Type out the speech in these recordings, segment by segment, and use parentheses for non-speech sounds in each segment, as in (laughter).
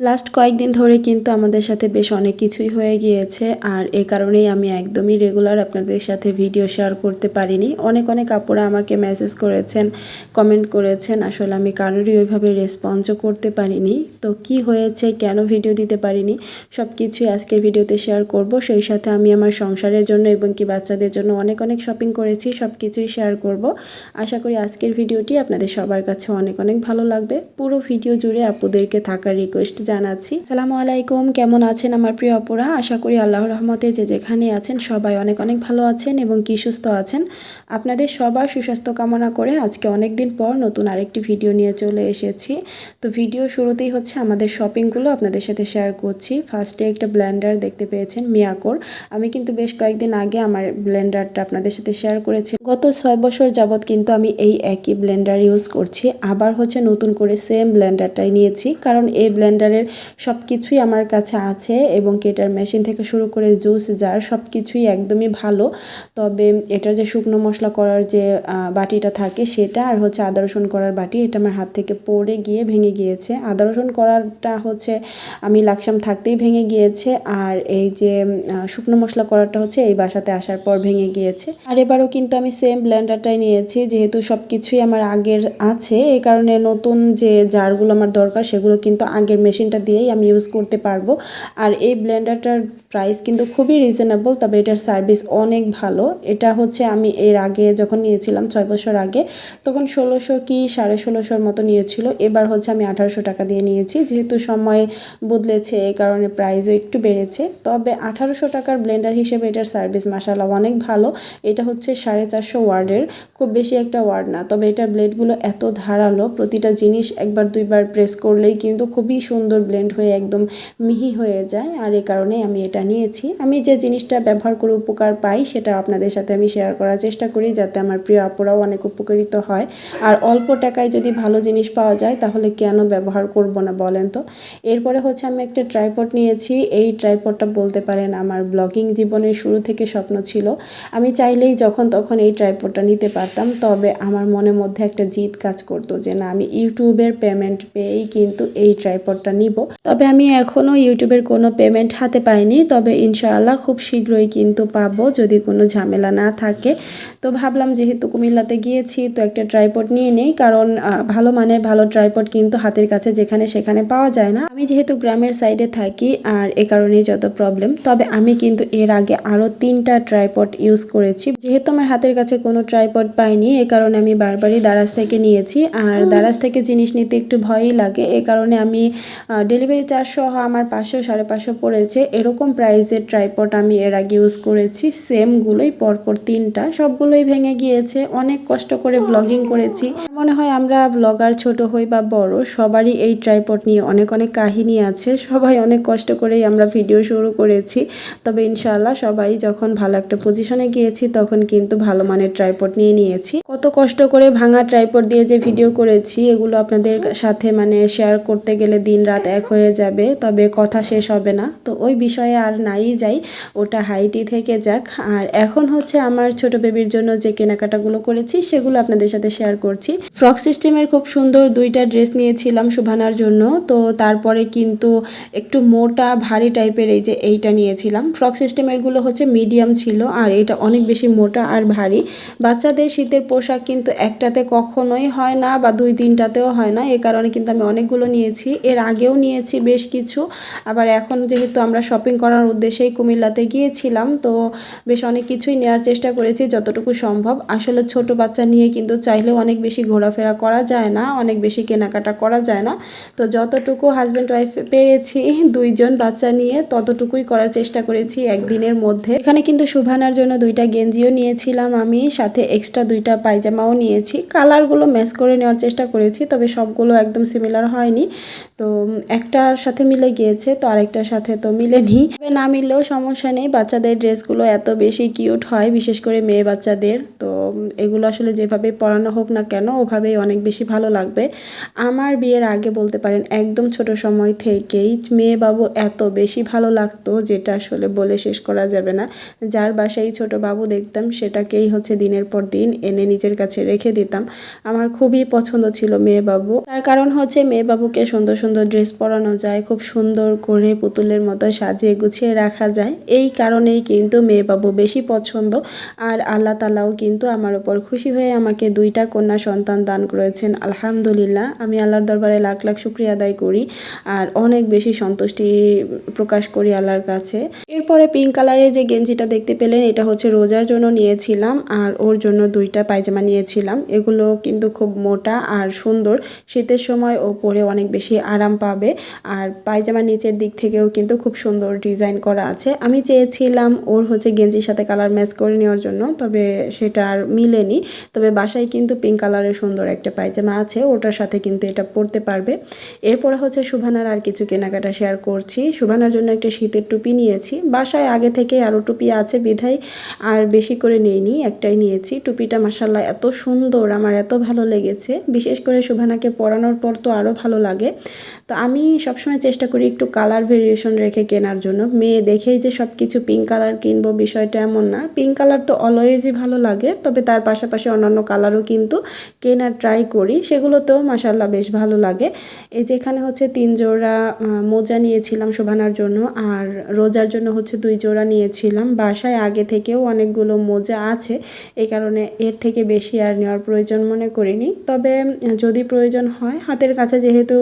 Last কয়েকদিন ধরে কিন্তু আমাদের সাথে বেশ অনেক কিছুই হয়ে গিয়েছে আর এ কারণেই আমি একদমই রেগুলার আপনাদের সাথে ভিডিও শেয়ার করতে পারিনি। অনেক অনেক আপুরা আমাকে মেসেজ করেছেন কমেন্ট করেছেন, আসলে আমি কারোরই ওইভাবে রেসপন্সও করতে পারিনি। তো কি হয়েছে, কেন ভিডিও দিতে পারিনি সব কিছুই আজকের ভিডিওতে শেয়ার করব। সেই সাথে আমি আমার সংসারের জন্য এবং কি বাচ্চাদের জন্য অনেক অনেক শপিং করেছি সব কিছুই শেয়ার করব। আশা করি আজকের ভিডিওটি আপনাদের সবার কাছে অনেক অনেক ভালো লাগবে। পুরো ভিডিও জুড়ে আপুদেরকে থাকার রিকোয়েস্ট জানাচ্ছি। সালামু আলাইকুম, কেমন আছেন আমার প্রিয় অপুরা আশা করি আল্লাহর রহমতে যে যেখানে আছেন সবাই অনেক অনেক ভালো আছেন এবং কি সুস্থ আছেন। আপনাদের সবার সুস্বাস্থ্য কামনা করে আজকে অনেক দিন পর নতুন আরেকটি ভিডিও নিয়ে চলে এসেছি। তো ভিডিও শুরুতেই হচ্ছে আমাদের শপিংগুলো আপনাদের সাথে শেয়ার করছি। ফার্স্টে একটা ব্লেন্ডার দেখতে পেয়েছেন, মিয়াকোর। আমি কিন্তু বেশ কয়েকদিন আগে আমার ব্লেন্ডারটা আপনাদের সাথে শেয়ার করেছি। গত ছয় বছর যাবৎ কিন্তু আমি এই একই ব্লেন্ডার ইউজ করছি। আবার হচ্ছে নতুন করে সেম ব্লেন্ডারটাই নিয়েছি। কারণ এই ব্লেন্ডারের সব কিছুই আমার কাছে আছে এবং কেটার মেশিন থেকে শুরু করে জুস জার সব কিছুই একদমই ভালো। তবে এটার যে শুকনো মশলা করার যে বাটিটা থাকে সেটা আর হচ্ছে আদা রসুন করার বাটি, এটা আমার হাত থেকে পড়ে গিয়ে ভেঙে গিয়েছে। আদা রসুন করারটা হচ্ছে আমি লাকসাম থাকতেই ভেঙে গিয়েছে আর এই যে শুকনো মশলা করারটা হচ্ছে এই বাসাতে আসার পর ভেঙে গিয়েছে। আর এবারও কিন্তু আমি সেম ব্লেন্ডারটাই নিয়েছি, যেহেতু সব কিছুই আমার আগের আছে এই কারণে নতুন যে জারগুলো আমার দরকার সেগুলো কিন্তু আগের মেশিনটা দিয়েই আমি ইউজ করতে পারব। আর এই ব্লেন্ডারটার প্রাইস কিন্তু খুবই রিজনেবল তবে এটার সার্ভিস অনেক ভালো। এটা হচ্ছে আমি এর আগে যখন নিয়েছিলাম ছয় বছর আগে, তখন ষোলোশো কি সাড়ে ষোলোশোর মতো নিয়েছিল। এবার হচ্ছে আমি আঠারোশো টাকা দিয়ে নিয়েছি। যেহেতু সময় বদলেছে এই কারণে প্রাইসও একটু বেড়েছে। তবে আঠারোশো টাকার ব্লেন্ডার হিসেবে এটার সার্ভিস মাসালা অনেক ভালো। এটা হচ্ছে সাড়ে চারশো ওয়ার্ডের। খুব বেশি একটা ওয়ার্ড না, তবে এটার ব্লেডগুলো এত ধারালো, প্রতিটা জিনিস একবার দুইবার প্রেস করলেই কিন্তু খুবই সুন্দর ব্লেন্ড হয়ে একদম মিহি হয়ে যায়। আর এই কারণে আমি এটা নিয়েছি। আমি যে জিনিসটা ব্যবহার করে উপকার পাই, সেটা আপনাদের সাথে আমি শেয়ার করার চেষ্টা করি, যাতে আমার প্রিয় আপুরাও অনেক উপকৃত হয়। আর অল্প টাকায় যদি ভালো জিনিস পাওয়া যায়, তাহলে কেন ব্যবহার করব না বলেন তো? এরপরে হচ্ছে আমি একটা ট্রাইপড নিয়েছি। এই ট্রাইপডটা বলতে পারেন আমার ব্লগিং জীবনের শুরু থেকে স্বপ্ন ছিল। আমি চাইলেই যখন তখন এই ট্রাইপডটা নিতে পারতাম। তবে আমার মনের মধ্যে একটা জিদ কাজ করতো যে, না, আমি ইউটিউবের পেমেন্ট পেয়েই কিন্তু এই ট্রাইপডটা নিব। তবে আমি এখনও ইউটিউবের কোনো পেমেন্ট হাতে পাইনি। তবে ইনশাআল্লাহ খুব শীঘ্রই কিন্তু পাবো যদি কোনো ঝামেলা না থাকে। তো ভাবলাম যেহেতু কুমিল্লাতে গিয়েছি তো একটা ট্রাইপড নিয়ে নেই। কারণ ভালো মানের ভালো ট্রাইপড কিন্তু হাতের কাছে যেখানে সেখানে পাওয়া যায় না। আমি যেহেতু গ্রামের সাইডে থাকি আর এ কারণেই যত প্রবলেম তবে আমি কিন্তু এর আগে আরও তিনটা ট্রাইপড ইউজ করেছি। যেহেতু আমার হাতের কাছে কোনো ট্রাইপড পাইনি এ কারণে আমি বারবারই দারাজ থেকে নিয়েছি। আর দারাজ থেকে জিনিস নিতে একটু ভয়ই লাগে। এ কারণে আমি ডেলিভারি চার্জ সহ আমার পাঁচশো, সাড়ে পাঁচশো পড়েছে। এরকম প্রাইসের ট্রাইপড আমি এর আগে ইউজ করেছি। সেমগুলোই পরপর তিনটা। সবগুলোই ভেঙে গিয়েছে। অনেক কষ্ট করে ব্লগিং করেছি। মনে হয় আমরা ব্লগার ছোট হই বা বড়, সবারই এই ট্রাইপড নিয়ে অনেক অনেক কাহিনী আছে। সবাই অনেক কষ্ট করেই আমরা ভিডিও শুরু করেছি। তবে ইনশাআল্লাহ সবাই যখন ভালো একটা পজিশনে গিয়েছি, তখন কিন্তু ভালো মানের ট্রাইপড নিয়ে নিয়েছি। কত কষ্ট করে ভাঙা ট্রাইপড দিয়ে যে ভিডিও করেছি, এগুলো আপনাদের সাথে মানে শেয়ার করতে গেলে দিন রাত এক হয়ে যাবে, তবে কথা শেষ হবে না। তো ওই বিষয়ে আর নাই যাই, ওটা হাইটি থেকে যাক। আর এখন হচ্ছে আমার ছোট বেবির জন্য যে কেনাকাটাগুলো করেছি, সেগুলো আপনাদের সাথে শেয়ার করছি। ফ্রক সিস্টেমের খুব সুন্দর দুইটা ড্রেস নিয়েছিলাম শুভানার জন্য। তো তারপরে কিন্তু একটু মোটা, ভারী টাইপের এই যে এইটা নিয়েছিলাম। ফ্রক সিস্টেমেরগুলো হচ্ছে মিডিয়াম ছিল, আর এটা অনেক বেশি মোটা আর ভারী। বাচ্চাদের শীতের পোশাক কিন্তু একটাতে কখনোই হয় না, বা দুই তিনটাতেও হয় না। এ কারণে কিন্তু আমি অনেকগুলো নিয়েছি। এর আগেও নিয়েছি বেশ কিছু। আবার এখন যেহেতু আমরা শপিং করার উদ্দেশ্যেই কুমিল্লাতে গিয়েছিলাম, তো বেশ অনেক কিছুই নেওয়ার চেষ্টা করেছি যতটুকু সম্ভব। আসলে ছোট বাচ্চা নিয়ে কিন্তু চাইলেও অনেক বেশি ঘোরাফেরা করা যায় না, অনেক বেশি কেনাকাটা করা যায় না। তো যতটুকু হাজব্যান্ড ওয়াইফ পেরেছি (laughs) দুইজন বাচ্চা নিয়ে, ততটুকুই করার চেষ্টা করেছি একদিনের মধ্যে। এখানে কিন্তু শুভানার জন্য দুইটা গেঞ্জিও নিয়েছিলাম আমি, সাথে এক্সট্রা দুইটা পায়জামাও নিয়েছি। কালারগুলো ম্যাচ করে নেওয়ার চেষ্টা করেছি, তবে সবগুলো একদম সিমিলার হয়নি। তো একটার সাথে মিলে গিয়েছে, তো আরেকটার সাথে তো মিলেনি। না মিললেও সমস্যা নেই, বাচ্চাদের ড্রেসগুলো এত বেশি কিউট হয়, বিশেষ করে মেয়ে বাচ্চাদের, তো এগুলো আসলে যেভাবে পরানো হোক না কেন, ওভাবেই অনেক বেশি ভালো লাগবে। আমার বিয়ের আগে বলতে পারেন, একদম ছোট সময় থেকেই মেয়ে বাবু এত বেশি ভালো লাগতো যেটা আসলে বলে শেষ করা যাবে না। যার বাসায় ছোট বাবু দেখতাম, সেটাকেই হচ্ছে দিনের পর দিন এনে নিজের কাছে রেখে দিতাম। আমার খুবই পছন্দ ছিল মেয়ে বাবু তার কারণ হচ্ছে মেয়ে বাবুকে সুন্দর সুন্দর ড্রেস পরানো যায়, খুব সুন্দর করে পুতুলের মতো সাজিয়ে গুছিয়ে রাখা যায়। এই কারণেই কিন্তু মেয়ে বাবু বেশি পছন্দ। আর আল্লাহ তালাও কিন্তু আমার ওপর খুশি হয়ে আমাকে দুইটা কন্যা সন্তান দান করেছেন। আলহামদুলিল্লাহ, আমি আল্লাহর দরবারে লাখ লাখ শুক্রিয়া আদায় করি আর অনেক বেশি সন্তুষ্টি প্রকাশ করি আল্লাহর কাছে। এরপরে পিঙ্ক কালারের যে গেঞ্জিটা দেখতে পেলেন, এটা হচ্ছে রোজার জন্য নিয়েছিলাম আর ওর জন্য দুইটা পায়জামা নিয়েছিলাম। এগুলো কিন্তু খুব মোটা আর সুন্দর। শীতের সময় ও পরে অনেক বেশি আরাম পাবে আর পায়জামা নিচের দিক থেকেও কিন্তু খুব সুন্দর ডিজাইন করা আছে। আমি চেয়েছিলাম ওর হচ্ছে গেঞ্জির সাথে কালার ম্যাচ করে নেওয়ার জন্য, তবে সেটা আর মিলেনি। তবে বাসায় কিন্তু পিঙ্ক কালারের সুন্দর একটা পায়জামা আছে, ওটার সাথে কিন্তু এটা পরতে পারবে। এরপরে হচ্ছে সুভানার আর কিছু কেনাকাটা শেয়ার করছি। সুভানার জন্য একটা শীতের টুপি নিয়েছি বাসায় আগে থেকে আরও টুপি আছে বিধায়, আর বেশি করে নিইনি, একটাই নিয়েছি। টুপিটা মাসাল্লাহ এত সুন্দর, আমার এত ভালো লেগেছে। বিশেষ করে সুভানাকে পরানোর পর তো আরও ভালো লাগে। তো আমি সবসময় চেষ্টা করি একটু কালার ভেরিয়েশন রেখে কেনার জন্য। মেয়ে দেখেই যে সব কিছু পিঙ্ক কালার কিনবো, বিষয়টা এমন না। পিঙ্ক কালার তো অলওয়েজই ভালো লাগে, তবে তার পাশাপাশি অন্যান্য কালারও কিন্তু কেনার ট্রাই করি। সেগুলোতেও মাসাল্লাহ বেশ ভালো লাগে। এই যে এখানে হচ্ছে তিন জোড়া মোজা নিয়েছিলাম শোভানার জন্য, আর রোজার জন্য হচ্ছে দুই জোড়া নিয়েছিলাম। বাসায় আগে থেকেও অনেকগুলো মোজা আছে। এই কারণে এর থেকে বেশি আর নেওয়ার প্রয়োজন মনে করিনি। তবে যদি প্রয়োজন হয়, হাতের কাছে যেহেতু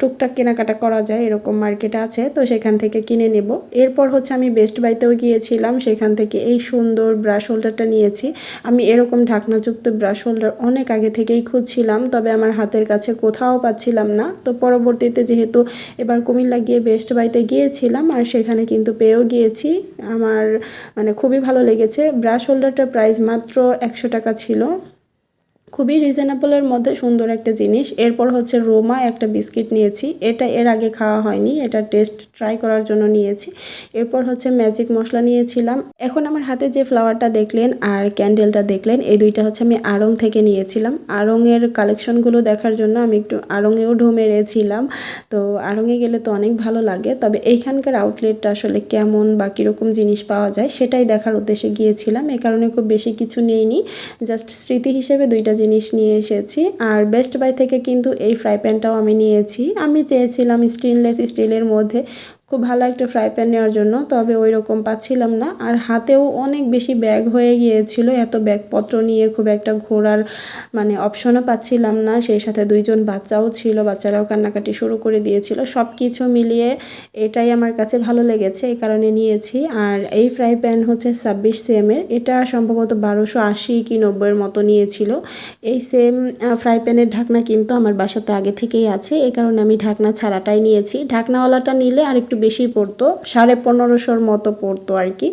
টুকটাক কেনাকাটা করা যায়, এরকম মার্কেট আছে, তো সেখান থেকে কিনে নেব। এরপর হচ্ছে আমি বেস্ট বাইতেও গিয়েছিলাম। সেখান থেকে এই সুন্দর ব্রাশ হোল্ডারটা নিয়েছি। আমি এরকম ঢাকনাযুক্ত ব্রাশ হোল্ডার অনেক আগে থেকেই খুঁজছিলাম, তবে আমার হাতের কাছে কোথাও পাচ্ছিলাম না। তো পরবর্তীতে যেহেতু এবার কুমিল্লা গিয়ে বেস্ট বাইতে গিয়েছিলাম, আর সেখানে কিন্তু পেয়েও গিয়েছি। আমার মানে খুবই ভালো লেগেছে। ব্রাশ হোল্ডারটার প্রাইস মাত্র একশো টাকা ছিল। খুবই রিজনেবলের মধ্যে সুন্দর একটা জিনিস। এরপর হচ্ছে রোমা, একটা বিস্কিট নিয়েছি। এটা এর আগে খাওয়া হয়নি, এটা টেস্ট ট্রাই করার জন্য নিয়েছি। এরপর হচ্ছে ম্যাজিক মশলা নিয়েছিলাম। এখন আমার হাতে যে ফ্লাওয়ারটা দেখলেন আর ক্যান্ডেলটা দেখলেন, এই দুইটা হচ্ছে আমি আড়ং থেকে নিয়েছিলাম। আড়ংয়ের কালেকশনগুলো দেখার জন্য আমি একটু আড়ংয়েও ঢু মেরেছিলাম। তো আড়ংয়ে গেলে তো অনেক ভালো লাগে, তবে এইখানকার আউটলেটটা আসলে কেমন বা কীরকম জিনিস পাওয়া যায় সেটাই দেখার উদ্দেশ্যে গিয়েছিলাম। এ কারণে খুব বেশি কিছু নেইনি, জাস্ট স্মৃতি হিসেবে দুইটা জিনিস নিয়ে এসেছি। আর বেস্ট বাই থেকে কিন্তু এই ফ্রাই প্যানটাও আমি নিয়েছি। আমি চেয়েছিলাম স্টেনলেস স্টিলের মধ্যে খুব ভালো একটা ফ্রাই প্যান নেওয়ার জন্য, তবে ওই রকম পাচ্ছিলাম না। আর হাতেও অনেক বেশি ব্যাগ হয়ে গিয়েছিল, এত ব্যাগপত্র নিয়ে খুব একটা ঘোরার মানে অপশনও পাচ্ছিলাম না। সেই সাথে দুইজন বাচ্চাও ছিল, বাচ্চারাও কান্নাকাটি শুরু করে দিয়েছিল। সব কিছু মিলিয়ে এটাই আমার কাছে ভালো লেগেছে এই কারণে নিয়েছি। আর এই ফ্রাই প্যান হচ্ছে ছাব্বিশ সেমের এটা সম্ভবত বারোশো আশি কি নব্বইয়ের মতো নিয়েছিল। এই সেম ফ্রাই প্যানের ঢাকনা কিন্তু আমার বাসাতে আগে থেকেই আছে এই কারণে আমি ঢাকনা ছাড়াটাই নিয়েছি। ঢাকনাওয়ালাটা নিলে আর একটু বেশি পড়তো সাড়ে পনেরোশোর মতো পড়তো আর কি।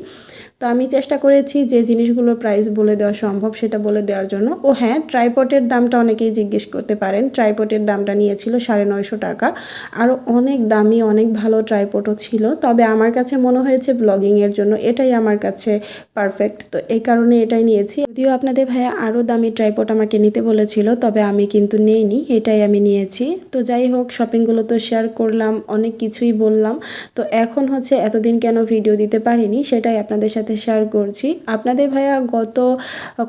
তো আমি চেষ্টা করেছি যে জিনিসগুলোর প্রাইস বলে দেওয়া সম্ভব, সেটা বলে দেওয়ার জন্য। ও হ্যাঁ ট্রাইপটের দামটা অনেকেই জিজ্ঞেস করতে পারেন। ট্রাইপটের দামটা নিয়েছিল সাড়ে নয়শো টাকা। আরও অনেক দামি, অনেক ভালো ট্রাইপটও ছিল। তবে আমার কাছে মনে হয়েছে ব্লগিংয়ের জন্য এটাই আমার কাছে পারফেক্ট তো এই কারণে এটাই নিয়েছি। যদিও আপনাদের ভাইয়া আরও দামি ট্রাইপট আমাকে নিতে বলেছিল, তবে আমি কিন্তু নেইনি, এটাই আমি নিয়েছি। তো যাই হোক শপিংগুলো তো শেয়ার করলাম, অনেক কিছুই বললাম। তো এখন হচ্ছে এতদিন কেন ভিডিও দিতে পারিনি, সেটাই আপনাদের সাথে শেয়ার করছি। আপনাদের ভাইয়া গত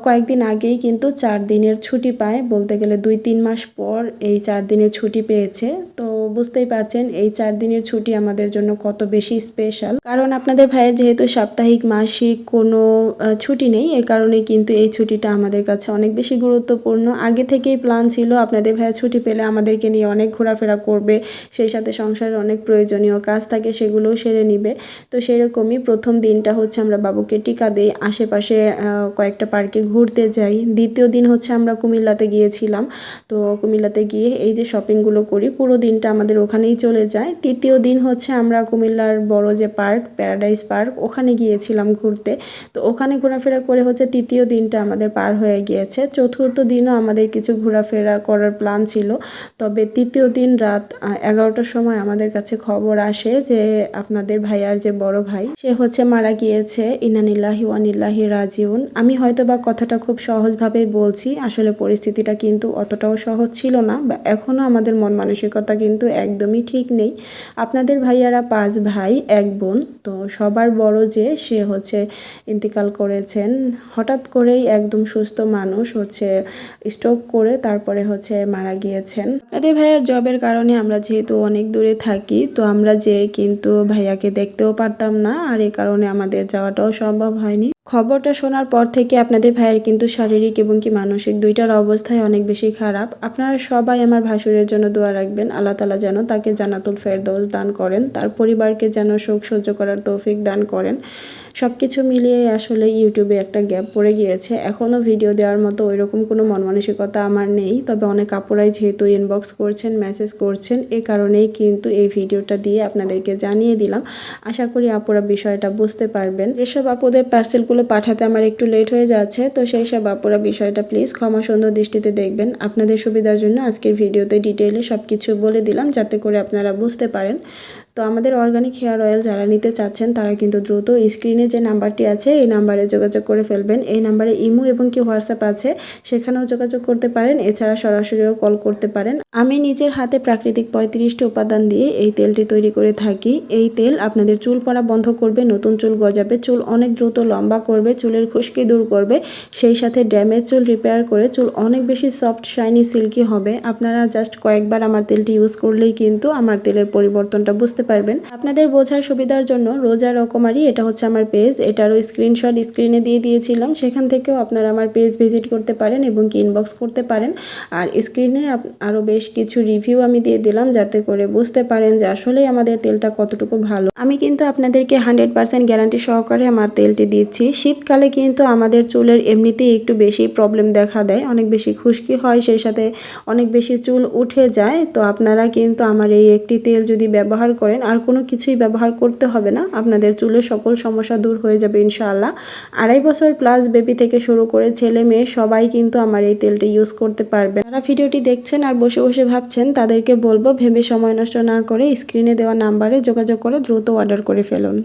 কয়েকদিন আগেই কিন্তু চার দিনের ছুটি পায়। বলতে গেলে দুই তিন মাস পর এই চার দিনের ছুটি পেয়েছে। তো বুঝতেই পারছেন, এই চার দিনের ছুটি আমাদের জন্য কত বেশি স্পেশাল কারণ আপনাদের ভাইয়ের যেহেতু সাপ্তাহিক, মাসিক কোনো ছুটি নেই, এ কারণে কিন্তু এই ছুটিটা আমাদের কাছে অনেক বেশি গুরুত্বপূর্ণ। আগে থেকেই প্ল্যান ছিল, আপনাদের ভাইয়া ছুটি পেলে আমাদেরকে নিয়ে অনেক ঘোরাফেরা করবে, সেই সাথে সংসারের অনেক প্রয়োজনীয় কাজ থাকে সেগুলোও সেরে নিবে। তো সেরকমই প্রথম দিনটা হচ্ছে আমরা বাবুকে টিকা দিই, আশেপাশে কয়েকটা পার্কে ঘুরতে যাই। দ্বিতীয় দিন হচ্ছে আমরা কুমিল্লাতে গিয়েছিলাম। তো কুমিল্লাতে গিয়ে এই যে শপিংগুলো করি, পুরো দিনটা আমাদের ওখানেই চলে যায়। তৃতীয় দিন হচ্ছে আমরা কুমিল্লার বড় যে পার্ক, প্যারাডাইস পার্ক, ওখানে গিয়েছিলাম ঘুরতে। তো ওখানে ঘোরাফেরা করে হচ্ছে তৃতীয় দিনটা আমাদের পার হয়ে গিয়েছে। চতুর্থ দিনও আমাদের কিছু ঘোরাফেরা করার প্ল্যান ছিল। তবে তৃতীয় দিন রাত এগারোটার সময় আমাদের কাছে খবর আসে যে আপনাদের ভাইয়ার যে বড় ভাই, সে হচ্ছে মারা গিয়েছে। ইনানিল্লাহি ওয়ানিল্লাহি রাজিউন। আমি হয়তো বা কথাটা খুব সহজভাবেই বলছি, আসলে পরিস্থিতিটা কিন্তু অতটাও সহজ ছিল না, বা এখনও আমাদের মন মানসিকতা কিন্তু একদমই ঠিক নেই। আপনাদের ভাইয়ারা পাঁচ ভাই, এক বোন, তো সবার বড় যে, সে হচ্ছে ইন্তিকাল করেছেন। হঠাৎ করেই একদম সুস্থ মানুষ হচ্ছে স্ট্রোক করে তারপরে হচ্ছে মারা গিয়েছেন। আপনাদের ভাইয়ার জবের কারণে আমরা যেহেতু অনেক দূরে থাকি, তো আমরা যে কিন্তু ভাইয়াকে দেখতেও পারতাম না, আর এই কারণে আমাদের যাওয়াটাও সম্ভব হয়নি। খবরটা শোনার পর থেকে আপনাদের ভাইয়ের কিন্তু শারীরিক এবং কি মানসিক দুইটার অবস্থায় অনেক বেশি খারাপ। আপনারা সবাই আমার ভাসুরের জন্য দোয়া রাখবেন। আল্লাহ তালা যেন তাকে জানাতুল ফেরদৌস দান করেন, তার পরিবারকে যেন শোক সহ্য করার তৌফিক দান করেন। সব কিছু মিলিয়ে আসলে ইউটিউবে একটা গ্যাপ পড়ে গিয়েছে। এখনও ভিডিও দেওয়ার মতো ওই রকম কোনো মন মানসিকতা আমার নেই। তবে অনেক আপুরাই যেহেতু ইনবক্স করছেন মেসেজ করছেন, এ কারণেই কিন্তু এই ভিডিওটা দিয়ে আপনাদেরকে জানিয়ে দিলাম। আশা করি আপুরা বিষয়টা বুঝতে পারবেন। যেসব আপুদের পার্সেলগুলো পাঠাতে আমার একটু লেট হয়ে যাচ্ছে। তো সেই সব আপুরা বিষয়টা প্লিজ ক্ষমা সুন্দর দৃষ্টিতে দেখবেন। আপনাদের সুবিধার জন্য আজকের ভিডিওতে ডিটেইলে সব কিছু বলে দিলাম, যাতে করে আপনারা বুঝতে পারেন। তো আমাদের অর্গানিক হেয়ার অয়েল যারা নিতে চাচ্ছেন, তারা কিন্তু দ্রুত স্ক্রিনে যে নাম্বারটি আছে, এই নাম্বারে যোগাযোগ করে ফেলবেন। এই নাম্বারে ইমো এবং কি হোয়াটসঅ্যাপ আছে, সেখানেও যোগাযোগ করতে পারেন। এছাড়া সরাসরিও কল করতে পারেন। আমি নিজের হাতে প্রাকৃতিক পঁয়ত্রিশটি উপাদান দিয়ে এই তেলটি তৈরি করে থাকি। এই তেল আপনাদের চুল পড়া বন্ধ করবে, নতুন চুল গজাবে, চুল অনেক দ্রুত লম্বা করবে, চুলের খুশকি দূর করবে, সেই সাথে ড্যামেজ চুল রিপেয়ার করে চুল অনেক বেশি সফট শাইনি সিল্কি হবে। আপনারা জাস্ট কয়েকবার আমার তেলটি ইউজ করলেই কিন্তু আমার তেলের পরিবর্তনটা বুঝতে পারবেন। আপনাদের বোঝার সুবিধার জন্য রোজা রকমারি, এটা হচ্ছে আমার পেজ, এটারও স্ক্রিনশট স্ক্রিনে দিয়ে দিয়েছিলাম। সেখান থেকেও আপনারা আমার পেজ ভিজিট করতে পারেন এবং কি ইনবক্স করতে পারেন। আর স্ক্রিনে আরও বেশ কিছু রিভিউ আমি দিয়ে দিলাম যাতে করে বুঝতে পারেন যে আসলেই আমাদের তেলটা কতটুকু ভালো। আমি কিন্তু আপনাদেরকে হান্ড্রেড পার্সেন্ট গ্যারান্টি সহকারে আমার তেলটি দিচ্ছি। শীতকালে কিন্তু আমাদের চুলের এমনিতেই একটু বেশি প্রবলেম দেখা দেয়। অনেক বেশি খুশকি হয়, সেই সাথে অনেক বেশি চুল উঠে যায়। তো আপনারা কিন্তু আমার এই একটি তেল যদি ব্যবহার করেন আর কোনো কিছুই ব্যবহার করতে হবে না। আপনাদের চুলের সকল সমস্যা দূর হয়ে যাবে ইনশাআল্লাহ। আড়াই বছর প্লাস বেবি থেকে শুরু করে ছেলে মেয়ে সবাই কিন্তু আমার এই তেলটি ইউজ করতে পারবে। যারা ভিডিওটি দেখছেন আর বসে বসে ভাবছেন, তাদেরকে বলব ভেবে সময় নষ্ট না করে স্ক্রিনে দেওয়া নাম্বারে যোগাযোগ করে দ্রুত অর্ডার করে ফেলুন।